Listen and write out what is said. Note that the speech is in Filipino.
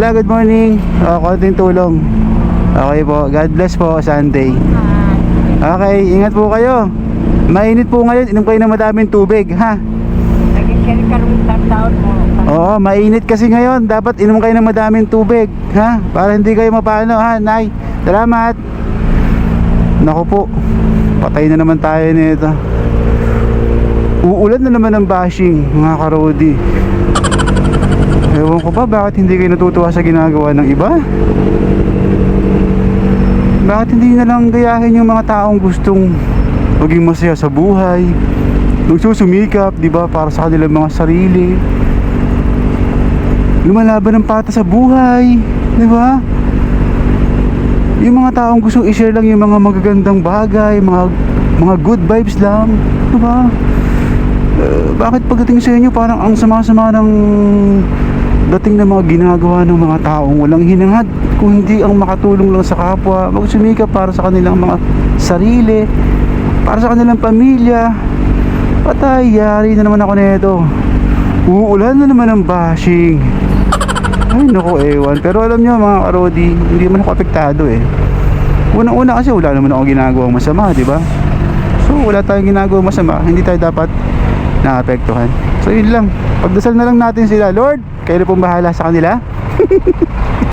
Hello, good morning. O, konting tulong. Okay po. God bless po, Sunday. Okay, ingat po kayo. Mainit po ngayon. Inom kayo ng madaming tubig, ha? Kaya karong taon mo. Oo, mainit kasi ngayon. Dapat inom kayo ng madaming tubig, ha? Para hindi kayo mapano, ha, Nay? Salamat. Naku po. Patay na naman tayo nito. Uulan na naman ng bashing, mga karodi. Ewan ko ba, bakit hindi kayo natutuwa sa ginagawa ng iba? Bakit hindi na lang gayahin yung mga taong gustong maging masaya sa buhay? Nagsusumikap, di ba, para sa kanilang mga sarili. Lumalaban ng pata sa buhay, di ba? Yung mga taong gustong i-share lang yung mga magagandang bagay, mga mga good vibes lang, di ba? Eh, bakit pagdating sa inyo parang ang sama-sama ng dating ng mga ginagawa ng mga taong walang hinangad kung hindi ang makatulong lang sa kapwa magsumikap para sa kanilang mga sarili para sa kanilang pamilya. Patay yari na naman ako nito uulan na naman ang bashing. Ay naku ewan. Pero alam nyo mga karodi hindi man ako apektado eh. Unang una kasi wala naman ako ginagawang masama di ba? So wala tayong ginagawang masama. Hindi tayo dapat naapektuhan. So yun lang. Pagdasal na lang natin sila. Lord kayo na pong bahala sa kanila